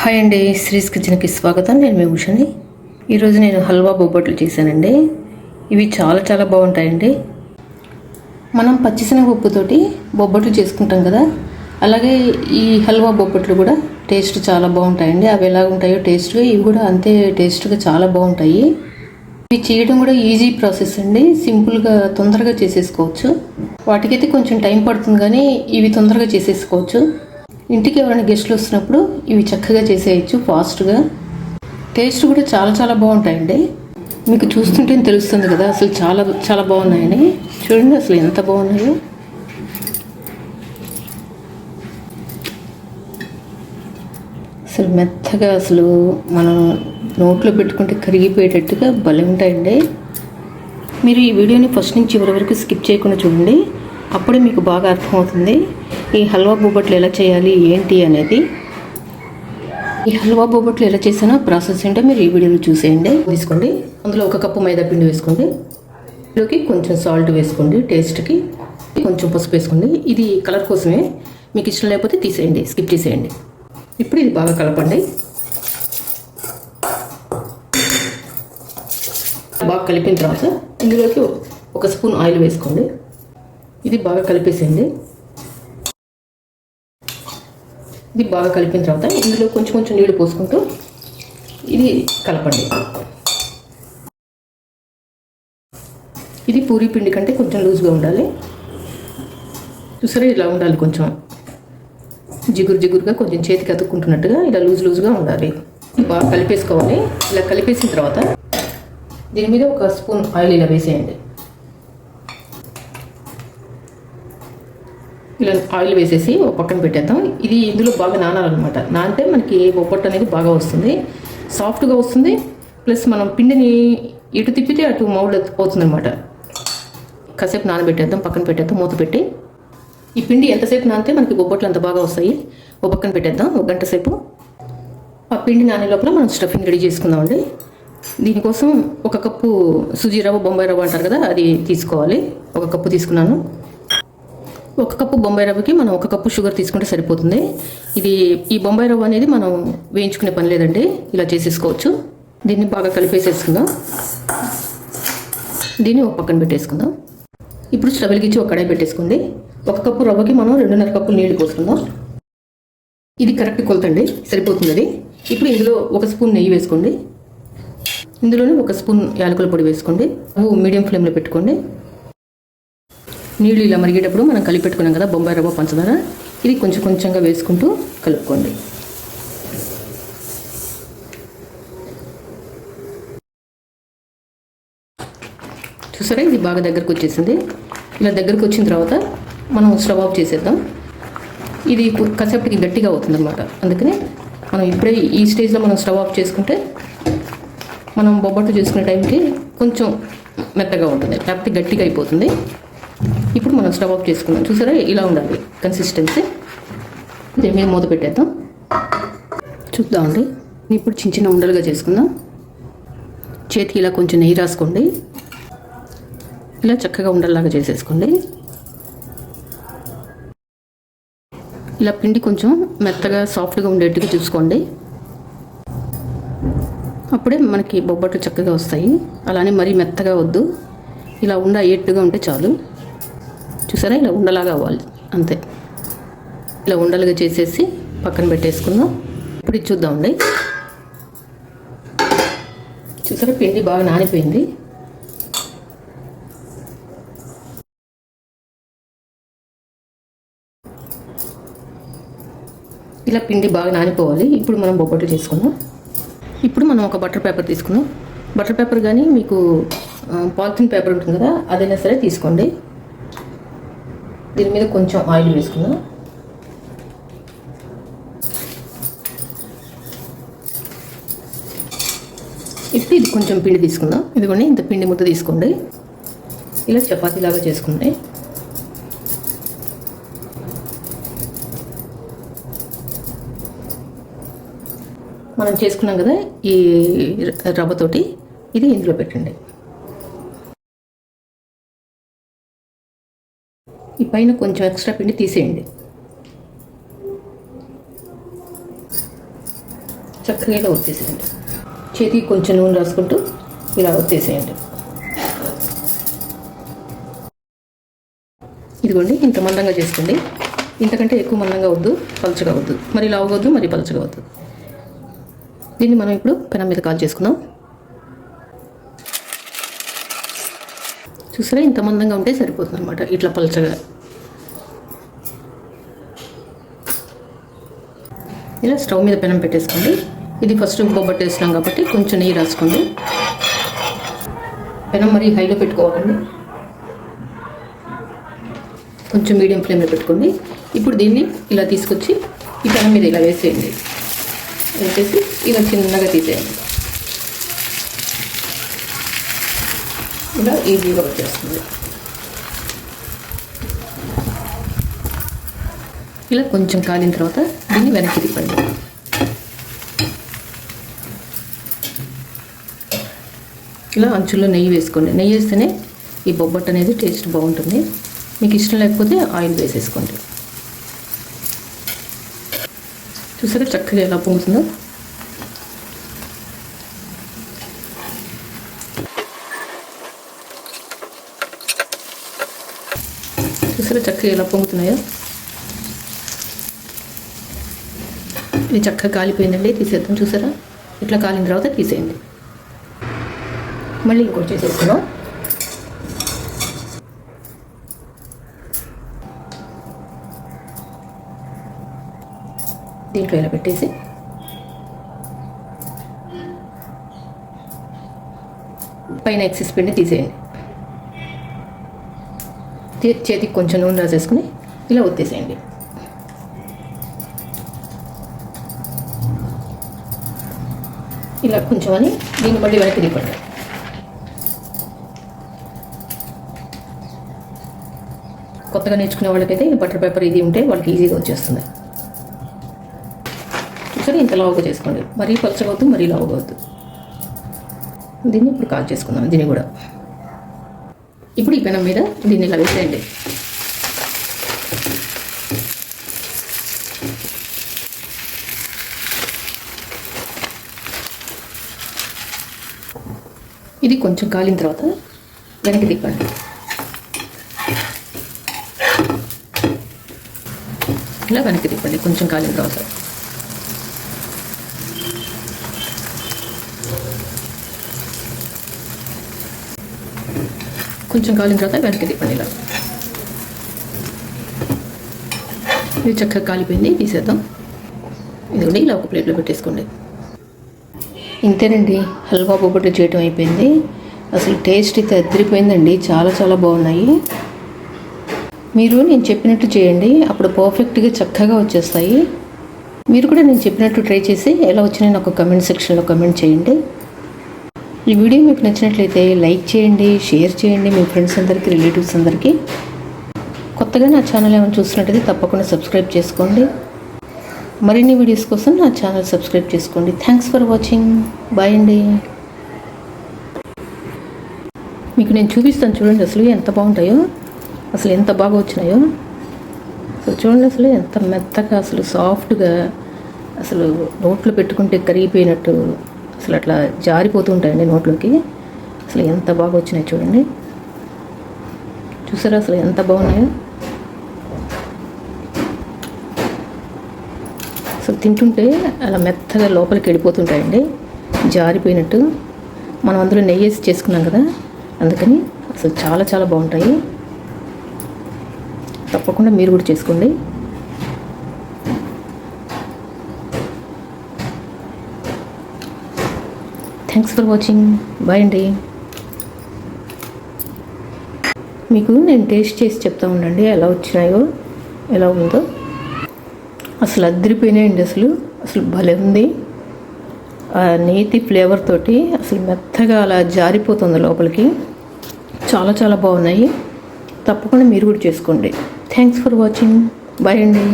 Hi అండి శ్రీస్ కిచెన్కి స్వాగతం. నేను మీ ఉషని. ఈరోజు నేను హల్వా బొబ్బట్లు చేశానండి. ఇవి చాలా చాలా బాగుంటాయండి. మనం పచ్చిశనగపప్పుతోటి బొబ్బట్లు చేసుకుంటాం కదా అలాగే ఈ హల్వా బొబ్బట్లు కూడా టేస్ట్ చాలా బాగుంటాయండి. అవి ఎలా ఉంటాయో టేస్ట్గా ఇవి కూడా అంతే టేస్ట్గా చాలా బాగుంటాయి. ఇవి చేయడం కూడా ఈజీ ప్రాసెస్ అండి. సింపుల్గా తొందరగా చేసేసుకోవచ్చు. వాటికైతే కొంచెం టైం పడుతుంది కానీ ఇవి తొందరగా చేసేసుకోవచ్చు. ఇంటికి ఎవరైనా గెస్ట్లు వస్తున్నప్పుడు ఇవి చక్కగా చేసేయచ్చు ఫాస్ట్గా. టేస్ట్ కూడా చాలా చాలా బాగుంటాయండి. మీకు చూస్తుంటే తెలుస్తుంది కదా అసలు చాలా చాలా బాగున్నాయని. చూడండి అసలు ఎంత బాగున్నాయో. అసలు మెత్తగా అసలు మనం నోట్లో పెట్టుకుంటే కరిగిపోయేటట్టుగా భలే ఉంటాయండి. మీరు ఈ వీడియోని ఫస్ట్ నుంచి చివరి వరకు స్కిప్ చేయకుండా చూడండి. అప్పుడే మీకు బాగా అర్థమవుతుంది. ఈ హల్వా బొబ్బట్లు ఎలా చేయాలి ఏంటి అనేది. ఈ హల్వా బొబ్బట్లు ఎలా చేసినా ప్రాసెస్ ఏంటో మీరు ఈ వీడియోలో చూసేయండి. తీసుకోండి. అందులో ఒక కప్పు మైదా పిండి వేసుకోండి. ఇందులోకి కొంచెం సాల్ట్ వేసుకోండి టేస్ట్కి. కొంచెం పసుపు వేసుకోండి. ఇది కలర్ కోసమే. మీకు ఇష్టం లేకపోతే తీసేయండి. స్కిప్ చేసేయండి. ఇప్పుడు ఇది బాగా కలపండి. బాగా కలిపిన తర్వాత ఇందులోకి ఒక స్పూన్ ఆయిల్ వేసుకోండి. ఇది బాగా కలిపేసేయండి. ఇది బాగా కలిపిన తర్వాత ఇందులో కొంచెం కొంచెం నీళ్ళు పోసుకుంటూ ఇది కలపండి. ఇది పూరి పిండి కంటే కొంచెం లూజ్గా ఉండాలి. చూసారా? ఇలా ఉండాలి కొంచెం. జిగురు జిగురుగా కొంచెం చేతికి అతుక్కుంటున్నట్టుగా ఇలా లూజ్ లూజ్గా ఉండాలి. బాగా కలిపేసుకోవాలి. ఇలా కలిపేసిన తర్వాత దీని మీద ఒక స్పూన్ ఆయిల్ ఇలా వేసేయండి. ఇలా ఆయిల్ వేసేసి ఒక పక్కన పెట్టేద్దాం. ఇది ఇందులో బాగా నానాలన్నమాట. నానితే మనకి బొప్పట్టు అనేది బాగా వస్తుంది. సాఫ్ట్గా వస్తుంది. ప్లస్ మనం పిండిని ఇటు తిప్పితే అటు మౌల్డ్ అవుతుంది అనమాట కాసేపు నానబెట్టేద్దాం పక్కన పెట్టేద్దాం మూత పెట్టి. ఈ పిండి ఎంతసేపు నానితే మనకి బొబ్బట్లు అంత బాగా వస్తాయి. ఒక పక్కన పెట్టేద్దాం ఒక గంట సేపు. ఆ పిండి నానే లోపల మనం స్టఫింగ్ రెడీ చేసుకుందామండి. దీనికోసం ఒక కప్పు సుజీ రవ్వ బొంబాయి రవ్వ అంటారు కదా అది తీసుకోవాలి. ఒక కప్పు తీసుకున్నాను. ఒక కప్పు బొంబాయి రవ్వకి మనం ఒక కప్పు షుగర్ తీసుకుంటే సరిపోతుంది. ఇది ఈ బొంబాయి రవ్వ అనేది మనం వేయించుకునే పని లేదండి. ఇలా చేసేసుకోవచ్చు. దీన్ని బాగా కలిపేసేసుకుందాం. దీన్ని ఒక పక్కన పెట్టేసుకుందాం. ఇప్పుడు స్టవ్ వెలిగించి ఒక కడాయి పెట్టేసుకోండి. ఒక కప్పు రవ్వకి మనం రెండున్నర కప్పులు నీళ్ళు పోసుకుందాం. ఇది కరెక్ట్ కొలతండి. సరిపోతుంది అది ఇప్పుడు ఇందులో ఒక స్పూన్ నెయ్యి వేసుకోండి. ఇందులోనే ఒక స్పూన్ యాలకుల పొడి వేసుకోండి. అవి మీడియం ఫ్లేమ్లో పెట్టుకోండి. నీళ్ళు ఇలా మరిగేటప్పుడు మనం కలిపెట్టుకున్నాం కదా బొంబాయి రవ్వ పంచదార. ఇది కొంచెం కొంచెంగా వేసుకుంటూ కలుపుకోండి. చూసారా? ఇది బాగా దగ్గరకు వచ్చేసింది. ఇలా దగ్గరకు వచ్చిన తర్వాత మనం స్టవ్ ఆఫ్ చేసేద్దాం. ఇది కు- కాసేపటికి గట్టిగా అవుతుంది అనమాట అందుకని మనం ఇప్పుడే ఈ స్టేజ్లో మనం స్టవ్ ఆఫ్ చేసుకుంటే మనం బొబ్బట్లు చేసుకునే టైంకి కొంచెం మెత్తగా ఉంటుంది. లేకపోతే గట్టిగా అయిపోతుంది. ఇప్పుడు మనం స్టవ్ ఆఫ్ చేసుకుందాం. చూసారా? ఇలా ఉండాలి కన్సిస్టెన్సీ దీని మీద మూత పెట్టేద్దాం. చూద్దామండి ఇప్పుడు చిన్న చిన్న ఉండలుగా చేసుకుందాం. చేతికి ఇలా కొంచెం నెయ్యి రాసుకోండి. ఇలా చక్కగా ఉండల్లాగా చేసేసుకోండి. ఇలా పిండి కొంచెం మెత్తగా సాఫ్ట్గా ఉండేట్టుగా చూసుకోండి. అప్పుడే మనకి బొబ్బట్లు చక్కగా వస్తాయి. అలానే మరీ మెత్తగా వద్దు. ఇలా ఉండ అయ్యేట్టుగా ఉంటే చాలు. చూసారా? ఇలా ఉండలాగా అవ్వాలి. అంతే. ఇలా ఉండలుగా చేసేసి పక్కన పెట్టేసుకుందాం. ఇప్పుడు ఇది చూద్దామండి చూసారా? పిండి బాగా నానిపోయింది. ఇలా పిండి బాగా నానిపోవాలి. ఇప్పుడు మనం బొబ్బట్లు చేసుకుందాం. ఇప్పుడు మనం ఒక బటర్ పేపర్ తీసుకుందాం. బటర్ పేపర్ కానీ మీకు పాలిథిన్ పేపర్ ఉంటుంది కదా అదైనా సరే తీసుకోండి. దీని మీద కొంచెం ఆయిల్ వేసుకుందాం. ఇప్పుడు ఇది కొంచెం పిండి తీసుకుందాం. ఇదిగోండి ఇంత పిండి ముద్ద తీసుకోండి. ఇలా చపాతీలాగా చేసుకోండి మనం చేసుకున్నాం కదా ఈ రవ్వతోటి ఇది ఇందులో పెట్టండి. ఈ పైన కొంచెం ఎక్స్ట్రా పిండి తీసేయండి. చక్కగా ఇలా ఒత్తేసేయండి. చేతికి కొంచెం నూనె రాసుకుంటూ ఇలా ఒత్తేసేయండి. ఇదిగోండి ఇంత మందంగా చేసుకోండి. ఇంతకంటే ఎక్కువ మందంగా వద్దు పలచగా వద్దు. మరి లావుగొద్దు మరి పలచగా వద్దు. దీన్ని మనం ఇప్పుడు పెనం మీద కాల్ చేసుకుందాం. చూసారా? ఇంత మందంగా ఉంటే సరిపోతుంది అనమాట ఇట్లా పలచగా. ఇలా స్టవ్ మీద పెనం పెట్టేసుకోండి. ఇది ఫస్ట్ ఇంకొబట్టేసినాం వేసినాం కాబట్టి కొంచెం నెయ్యి రాసుకోండి. పెనం మరి హైలో పెట్టుకోవాలండి. కొంచెం మీడియం ఫ్లేమ్లో పెట్టుకోండి. ఇప్పుడు దీన్ని ఇలా తీసుకొచ్చి ఈ పెనం మీద ఇలా వేసేయండి. వేసేసి ఇలా చిన్నగా తీసేయండి. ఇలా ఈజీగా వచ్చేస్తుంది. ఇలా కొంచెం కాలిన తర్వాత దీన్ని వెనక్కి తిప్పండి. ఇలా అంచుల్లో నెయ్యి వేసుకోండి. నెయ్యి వేస్తేనే ఈ బొబ్బట్టు అనేది టేస్ట్ బాగుంటుంది. మీకు ఇష్టం లేకపోతే ఆయిల్ వేసేసుకోండి. చూసారా చక్కగా ఎలా పొంగుతుందో? చూసారా చక్కగా ఎలా పొంగుతున్నాయో? ఇది చక్కగా కాలిపోయిందండి తీసేద్దాం చూసారా? ఇట్లా కాలిన తర్వాత తీసేయండి. మళ్ళీ ఇంకోటి చేసేసుకున్నాం దీంట్లో ఇలా పెట్టేసి పైన ఎక్సెస్ పిండి తీసేయండి. చేతికి కొంచెం నూనె రాసేసుకుని ఇలా ఒత్తేసేయండి. ఇలా కొంచెం అని దీన్ని మళ్ళీ వెనక్కి తిప్పండి. కొత్తగా నేర్చుకునే వాళ్ళకైతే ఈ బటర్ పేపర్ ఇది ఉంటే వాళ్ళకి ఈజీగా వచ్చేస్తుంది. చూసారా? ఇంత లావుగా చేసుకోండి. మరీ పలచగవద్దు మరీ లావుగా వద్దు దీన్ని ఇప్పుడు కాల్ చేసుకుందాం దీన్ని కూడా. ఇప్పుడు ఈ పెనం మీద దీన్ని ఇలా వేసేయండి ఇది కొంచెం కాలిన తర్వాత వెనక్కి తిప్పండి. ఇలా వెనక్కి తిప్పండి కొంచెం కాలిన తర్వాత. కొంచెం కాలిన తర్వాత వెనక్కి తిప్పండి ఇలా. ఇది చక్కగా కాలిపోయింది తీసేద్దాం. ఇది కూడా ఇలా ఒక ప్లేట్లో పెట్టేసుకోండి. ఇంతేనండి హల్వా బొబ్బట్లు చేయటం అయిపోయింది. అసలు టేస్ట్ అయితే అద్దరిపోయిందండి చాలా చాలా బాగున్నాయి. మీరు నేను చెప్పినట్టు చేయండి అప్పుడు పర్ఫెక్ట్గా చక్కగా వచ్చేస్తాయి. మీరు కూడా నేను చెప్పినట్టు ట్రై చేసి ఎలా వచ్చినాయి నాకు కమెంట్ సెక్షన్లో కమెంట్ చేయండి. ఈ వీడియో మీకు నచ్చినట్లయితే లైక్ చేయండి షేర్ చేయండి. మీ ఫ్రెండ్స్ అందరికీ రిలేటివ్స్ అందరికీ కొత్తగా నా ఛానల్ ఏమైనా చూసినట్టయితే తప్పకుండా సబ్స్క్రైబ్ చేసుకోండి. మరిన్ని వీడియోస్ కోసం నా ఛానల్ సబ్స్క్రైబ్ చేసుకోండి. థ్యాంక్స్ ఫర్ వాచింగ్ బాయ్ అండి. మీకు నేను చూపిస్తాను చూడండి అసలు ఎంత బాగుంటాయో అసలు ఎంత బాగా వచ్చినాయో. అసలు చూడండి అసలు ఎంత మెత్తగా అసలు సాఫ్ట్గా అసలు నోట్లో పెట్టుకుంటే కరిగిపోయినట్టు అసలు అట్లా జారిపోతూ ఉంటాయండి నోట్లోకి. అసలు ఎంత బాగా వచ్చినాయి చూడండి. చూసారా అసలు ఎంత బాగున్నాయో? అసలు తింటుంటే అలా మెత్తగా లోపలికి వెళ్ళిపోతుంటాయండి. జారిపోయినట్టు. మనం అందులో నెయ్యి వేసి చేసుకున్నాం కదా అందుకని అసలు చాలా చాలా బాగుంటాయి. తప్పకుండా మీరు కూడా చేసుకోండి. థ్యాంక్స్ ఫర్ వాచింగ్ బాయ్ అండి. మీకు నేను టేస్ట్ చేసి చెప్తా ఉండండి ఎలా వచ్చినాయో ఎలా ఉందో. అసలు అద్దరిపోయినాయండి అసలు. అసలు భలే ఉంది. ఆ నేతి ఫ్లేవర్ తోటి అసలు మెత్తగా అలా జారిపోతుంది లోపలికి. చాలా చాలా బాగున్నాయి. తప్పకుండా మీరు కూడా చేసుకోండి. థ్యాంక్స్ ఫర్ వాచింగ్ బాయ్ అండి.